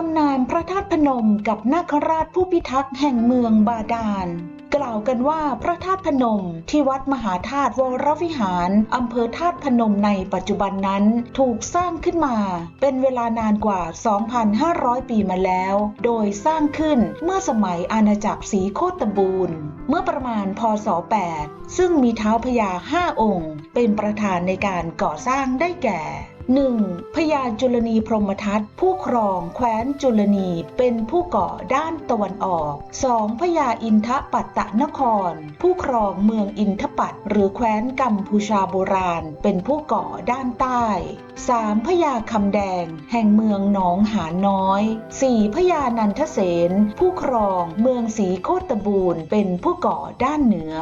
ตำนานพระธาตุพนมกับนาคราชผู้พิทักษ์แห่งเมืองบาดาล กล่าวกันว่าพระธาตุพนมที่วัดมหาธาตุวรวิหารอำเภอธาตุพนมในปัจจุบันนั้นถูกสร้างขึ้นมา เป็นเวลานานกว่า 2,500 ปีมาแล้ว โดยสร้างขึ้นเมื่อสมัยอาณาจักรศรีโคตบูรณ์ เมื่อประมาณพศ 8 ซึ่งมีเท้าพญาห้าองค์ เป็นประธานในการก่อสร้างได้แก่ 1. พญาจุลนีพรหมทัตผู้ครองแคว้นจุลนีเป็นผู้ก่อด้านตะวันออก 2. พญาอินทปัตตนคร ผู้ครองเมืองอินทปัตหรือแคว้นกัมพูชาโบราณ เป็นผู้ก่อด้านใต้ 3. พญาคำแดง แห่งเมืองหนองหานน้อย 4. พญานันทเสนผู้ครองเมืองศรีโคตบูรณ์เป็นผู้ก่อด้านเหนือ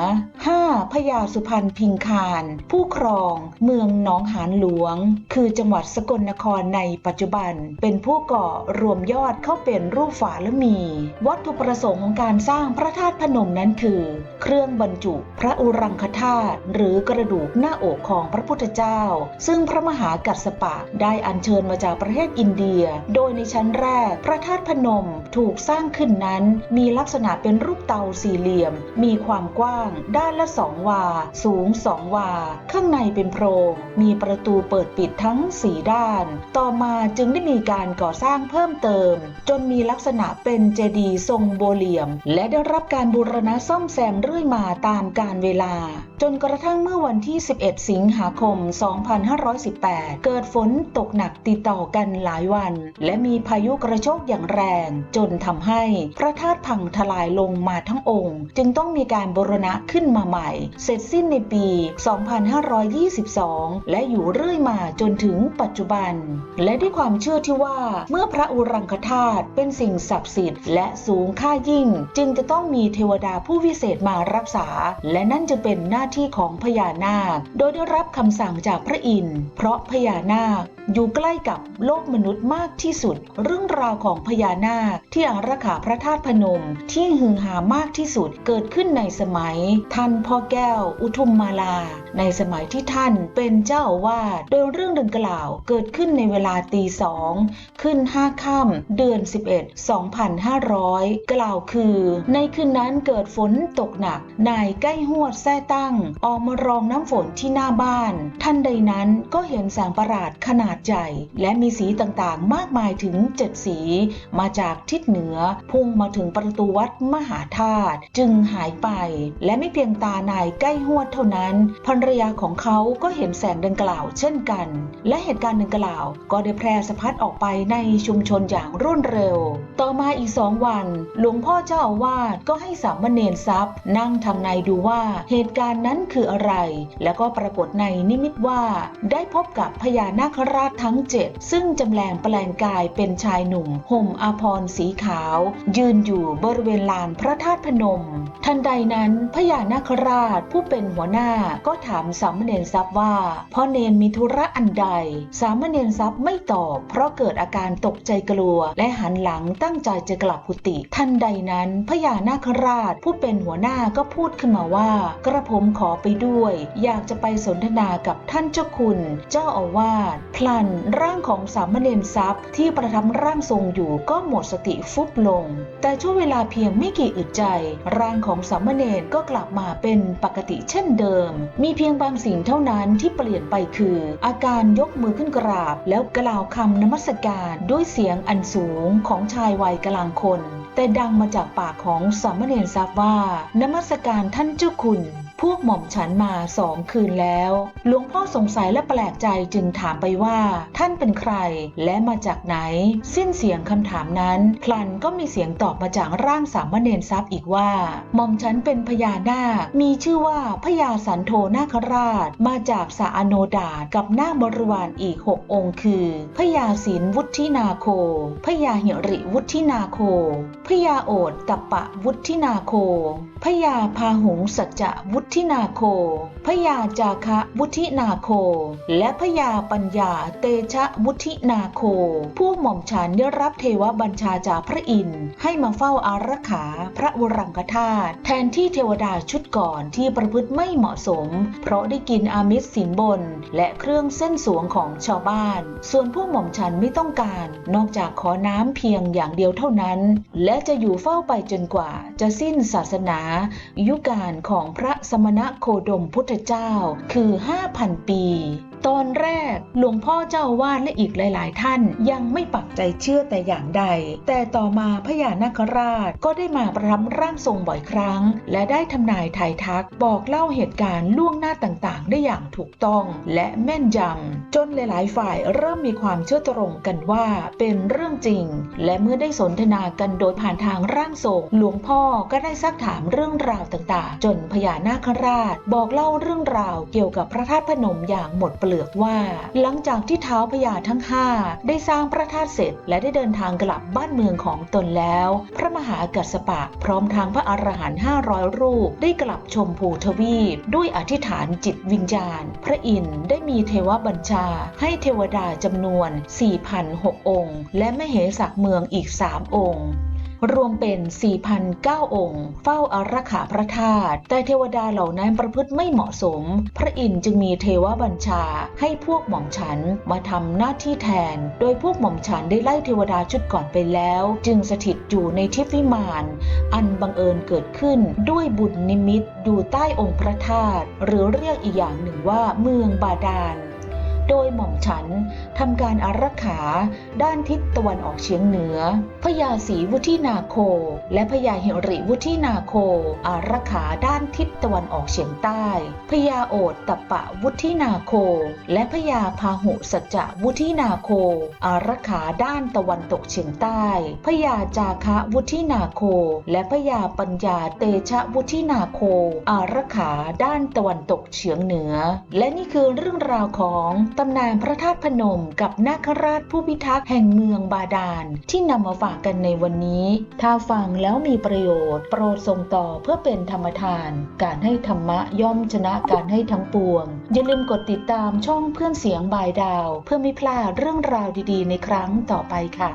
5. พญาสุพรรณพิงคาร ผู้ครองเมืองหนองหานหลวง คือจังหวัดสกลนครในปัจจุบัน เป็นผู้ก่อรวมยอดเข้าเป็นรูปฝาละมี วัตถุประสงค์ของการสร้างพระธาตุพนมนั้นคือ เครื่องบรรจุพระอุรังคธาตุหรือกระดูกหน้าอกของพระพุทธเจ้า ซึ่งพระมหากัสสปะได้อัญเชิญมาจากประเทศอินเดีย โดยในชั้นแรก พระธาตุพนมถูกสร้างขึ้นนั้น มีลักษณะเป็นรูปเตาสี่เหลี่ยม มีความกว้างด้านละสองวา สูงสองวา ข้างในเป็นโพรงมีประตูเปิดปิดทั้งสีด้าน ต่อมาจึงได้มีการก่อสร้างเพิ่มเติม จนมีลักษณะเป็นเจดีย์ทรงโบเหลี่ยม และได้รับการบูรณะซ่อมแซมเรื่อยมาตามกาลเวลา จนกระทั่งเมื่อวันที่ 11 สิงหาคม 2518 เกิดฝนตกหนักติดต่อกันหลายวัน และมีพายุกระโชกอย่างแรง จนทำให้พระธาตุพังทลายลงมาทั้งองค์ จึงต้องมีการบูรณะขึ้นมาใหม่ เสร็จสิ้นในปี 2522 และอยู่เรื่อยมาจนถึงึงปัจจุบัน และด้วยความเชื่อที่ว่าเมื่อพระอุรังคธาตุเป็นสิ่งศักดิ์สิทธิ์และสูงค่ายิ่ง จึงจะต้องมีเทวดาผู้วิเศษมารักษา และนั่นจะเป็นหน้าที่ของพญานาค โดยได้รับคำสั่งจากพระอินทร์เพราะพญานาคอยู่ใกล้กับโลกมนุษย์มากที่สุด เรื่องราวของพญานาคที่อารักขาพระธาตุพนม ที่ฮือฮามากที่สุดเกิดขึ้นในสมัย ท่านพ่อแก้ว อุทุมมาลา ในสมัยที่ท่านเป็นเจ้าอาวาสโดยเรื่องดังกล่าว เกิดขึ้นในเวลาตีสองขึ้นห้าค่ำเดือน 11 2500 กล่าวคือ ในคืนนั้นเกิดฝนตกหนัก นายใกล้หวดแท้ตั้ง ออกมารองน้ำฝนที่หน้าบ้าน ท่านใดนั้นก็เห็นแสงประหลาดขนาดใหญ่และมีสีต่างๆ มากมายถึงเจ็ดสี มาจากทิศเหนือ พุ่งมาถึงประตูวัดมหาธาตุจึงหายไป และไม่เพียงตานายใกล้หวดเท่านั้นภรรยาของเขาก็เห็นแสงดังกล่าวเช่นกันและเหตุการณ์ดังกล่าว ก็ได้แพร่สะพัดออกไปในชุมชนอย่างรวดเร็ว ต่อมาอีกสองวัน หลวงพ่อเจ้าอาวาสก็ให้สามเณรทรัพย์ นั่งทางในดูว่าเหตุการณ์นั้นคืออะไร แล้วก็ปรากฏในนิมิตว่า ได้พบกับพญานาคราชทั้งเจ็ดซึ่งจำแรงแปลงกายเป็นชายหนุ่ม ห่มอาภรณ์สีขาว ยืนอยู่บริเวณลานพระธาตุพนม ทันใดนั้นพญานาคราชผู้เป็นหัวหน้าก็ถามสามเณรทรัพย์ว่าพ่อเนนมีธุระอันใดสามเณรทรัพย์ไม่ตอบ เพราะเกิดอาการตกใจกลัว และหันหลังตั้งใจจะกลับกุฏิทันใดนั้นพญานาคราชผู้เป็นหัวหน้าก็พูดขึ้นมาว่า กระผมขอไปด้วย อยากจะไปสนทนากับท่านเจ้าคุณ เจ้าอาวาสพลันร่างของสามเณรทรัพย์ที่ประทับร่างทรงอยู่ก็หมดสติฟุบลง แต่ช่วงเวลาเพียงไม่กี่อึดใจ ร่างของสามเณรก็กลับมาเป็นปกติเช่นเดิม มีเพียงบางสิ่งเท่านั้นที่เปลี่ยนไปคือ อาการยกกมือขึ้นกราบ แล้วกล่าวคำนมัสการด้วยเสียงอันสูงของชายวัยกลางคน แต่ดังมาจากปากของสามเณรทราบว่านมัสการท่านเจ้าคุณ พวกหม่อมฉันมาสองคืนแล้ว หลวงพ่อสงสัยและแปลกใจจึงถามไปว่า ท่านเป็นใครและมาจากไหน สิ้นเสียงคำถามนั้น พลันก็มีเสียงตอบมาจากร่างสามเณรทรัพย์อีกว่า หม่อมฉันเป็นพญานาค มีชื่อว่าพญาสันโธนาคราช มาจากสาอโนดากับนาคบริวารอีกหกองค์ คือพญาศิลวุฒินาโคพญาหิริวุฒินาโคพญาโอดตัปปะวุฒินาโคพญาพาหุงสัจจะวุทินาโคพญาจาคะวุทินาโค และพญาปัญญาเตชะวุทินาโค ผู้หม่อมฉันได้รับเทวบัญชาจากพระอินทร์ให้มาเฝ้าอารักขาพระวรังคธาตุแทนที่เทวดาชุดก่อนที่ประพฤติไม่เหมาะสม เพราะได้กินอามิสสินบน และเครื่องเส้นสวงของชาวบ้าน ส่วนผู้หม่อมฉันไม่ต้องการ นอกจากขอน้ำเพียงอย่างเดียวเท่านั้น และจะอยู่เฝ้าไปจนกว่าจะสิ้นศาสนา ยุคการของพระสมณะโคดมพุทธเจ้าคือ 5,000 ปีตอนแรกหลวงพ่อเจ้าวาดและอีกหลาย ๆ ท่านยังไม่ปักใจเชื่อแต่อย่างใด แต่ต่อมาพญานาคราชก็ได้มาประทับร่างทรงบ่อยครั้ง และได้ทำนายทายทักบอกเล่าเหตุการณ์ล่วงหน้าต่าง ๆ ได้อย่างถูกต้องและแม่นยำจนหลาย ๆ ฝ่ายเริ่มมีความเชื่อตรงกันว่าเป็นเรื่องจริง และเมื่อได้สนทนากันโดยผ่านทางร่างทรงหลวงพ่อก็ได้ซักถามเรื่องราวต่าง ๆ จนพญานาคราช บอกเล่าเรื่องราวเกี่ยวกับพระธาตุพนมอย่างหมดเปเลือกว่า หลังจากที่เท้าพญาทั้งห้าได้สร้างพระธาตุเสร็จ และได้เดินทางกลับบ้านเมืองของตนแล้ว พระมหากัสสปะพร้อมทางพระอรหันต์500รูป ได้กลับชมภูทวีป ด้วยอธิษฐานจิตวิญญาณ พระอินทร์ได้มีเทวบัญชา ให้เทวดาจำนวน 4,006 องค์ และมเหสักเมืองอีก 3 องค์ รวมเป็น 4,009 องค์ เฝ้าอารักขาพระธาตุแต่เทวดาเหล่านั้นประพฤติไม่เหมาะสม พระอินทร์จึงมีเทวบัญชาให้พวกหม่อมฉันมาทำหน้าที่แทน โดยพวกหม่อมฉันได้ไล่เทวดาชุดก่อนไปแล้ว จึงสถิตอยู่ในทิพวิมานอันบังเอิญเกิดขึ้นด้วยบุญนิมิตอยู่ใต้องค์พระธาตุหรือเรียกอีกอย่างหนึ่งว่าเมืองบาดาล โดยหม่อมฉันทำการอารักขาด้านทิศตะวันออกเฉียงเหนือ พญาศรีวุฒินาโค และพญาหิริวุฒินาโค อารักขาด้านทิศตะวันออกเฉียงใต้ พญาโอตตปปะวุฒินาโค และพญาพาหุสัจจะวุฒินาโค อารักขาด้านตะวันตกเฉียงใต้ พญาจาคะวุฒินาโค และพญาปัญญาเตชะวุฒินาโค อารักขาด้านตะวันตกเฉียงเหนือ และนี่คือเรื่องราวของตำนานพระธาตุพนมกับนาคราชผู้พิทักษ์แห่งเมืองบาดาลที่นำมาฝากกันในวันนี้ ถ้าฟังแล้วมีประโยชน์ โปรดส่งต่อเพื่อเป็นธรรมทาน การให้ธรรมะย่อมชนะการให้ทั้งปวง อย่าลืมกดติดตามช่องเพื่อนเสียงบายดาว เพื่อไม่พลาดเรื่องราวดีๆ ในครั้งต่อไปค่ะ